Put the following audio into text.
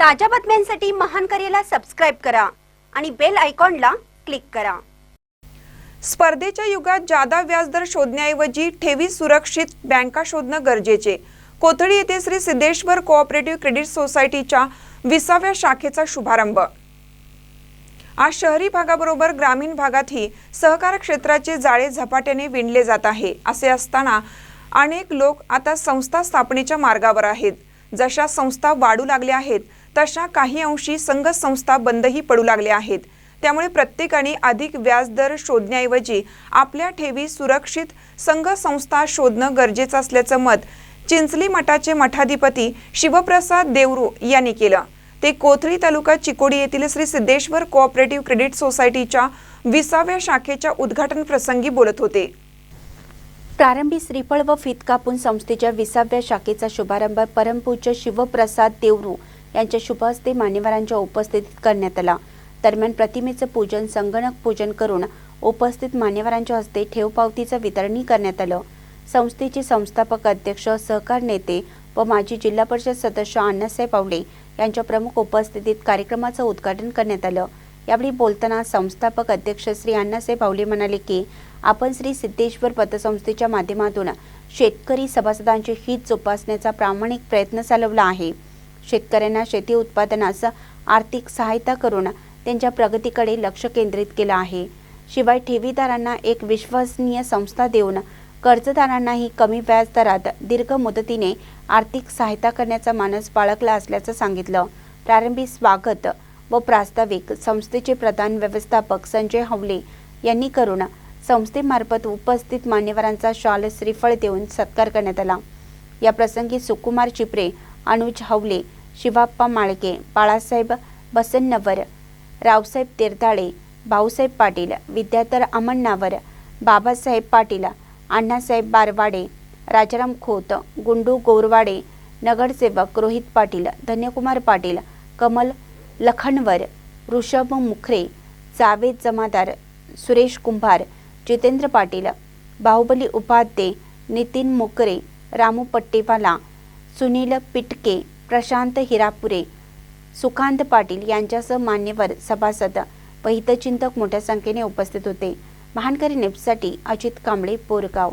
ताज्या बातम्यांसाठी महान करेला सबस्क्राईब करा आणि बेल आयकॉनला क्लिक करा. स्पर्धेच्या युगात जादा व्याजदर शोधण्याऐवजी ठेवी सुरक्षित बँका शोधणं गरजेचे. कोथळी येथे श्री सिद्धेश्वर कोऑपरेटिव्ह क्रेडिट सोसायटीच्या विसाव्या शाखेचा शुभारंभ. आज शहरी भागाबरोबर ग्रामीण भागातही सहकार क्षेत्राचे जाळे झपाट्याने विणले जात आहे असे असताना अनेक लोक आता संस्था स्थापनेच्या मार्गावर आहेत. जशा संस्था वाढू लागल्या आहेत तशा काही अंशी संघ संस्था बंदही पडू लागल्या आहेत. त्यामुळे प्रत्येकाने अधिक व्याजदर शोधण्याऐवजी आपल्या ठेवी सुरक्षित संघ संस्था शोधणं गरजेचं असल्याचं मत चिंचली मठाचे मठाधिपती शिवप्रसाद देवरू यांनी केलं. ते कोथळी तालुका चिकोडी येथील श्री सिद्धेश्वर कोऑपरेटिव्ह क्रेडिट सोसायटीच्या विसाव्या शाखेच्या उद्घाटन प्रसंगी बोलत होते. प्रारंभी श्रीफळ व फित कापून संस्थेच्या विसाव्या शाखेचा शुभारंभ परमपूज्य शिवप्रसाद देवरू यांच्या शुभ हस्ते मान्यवरांच्या उपस्थितीत करण्यात आला. दरम्यान प्रतिमेचं पूजन संगणक पूजन करून उपस्थित मान्यवरांच्या हस्ते ठेव पावतीचं वितरणही करण्यात आलं. संस्थेचे संस्थापक अध्यक्ष सहकार नेते व माजी जिल्हा परिषद सदस्य अण्णासाहेब पावले यांच्या प्रमुख उपस्थितीत कार्यक्रमाचं उद्घाटन करण्यात आलं. यावेळी बोलताना संस्थापक अध्यक्ष श्री अण्णासाहेब पावले म्हणाले की आपण श्री सिद्धेश्वर पतसंस्थेच्या माध्यमातून शेतकरी सभासदांचे हित जोपासण्याचा प्रामाणिक प्रयत्न चालवला आहे. शेतकऱ्यांना शेती उत्पादनास आर्थिक सहायता करून त्यांच्या प्रगतीकडे लक्ष केंद्रित केलं आहे. शिवाय ठेवीदारांना एक विश्वसनीय संस्था देऊन कर्जदारांनाही कमी व्याज दरात दीर्घ मुदतीने आर्थिक सहायता करण्याचा मानस बाळगला असल्याचं सांगितलं. प्रारंभी स्वागत व प्रास्ताविक संस्थेचे प्रधान व्यवस्थापक संजय हवले यांनी करून संस्थेमार्फत उपस्थित मान्यवरांचा शाल श्रीफळ देऊन सत्कार करण्यात आला. या प्रसंगी सुकुमार चिपरे अनुज हवले शिवाप्पा माळके बाळासाहेब बसन्नवर रावसाहेब तिरताळे भाऊसाहेब पाटील विद्याधर अमण्णावर बाबासाहेब पाटील अण्णासाहेब बारवाडे राजाराम खोत गुंडू गोरवाडे नगरसेवक रोहित पाटील धन्यकुमार पाटील कमल लखनवर ऋषभ मुखरे जावेद जमादार सुरेश कुंभार जितेंद्र पाटील बाहुबली उपाध्ये नितीन मुकरे रामू पट्टेवाला सुनील पिटके प्रशांत हिरापुरे सुखांत पाटील यांच्यासह मान्यवर सभासद व हितचिंतक मोठ्या संख्येने उपस्थित होते. महानकरी नेपसाठी अजित कांबळे बोरगाव.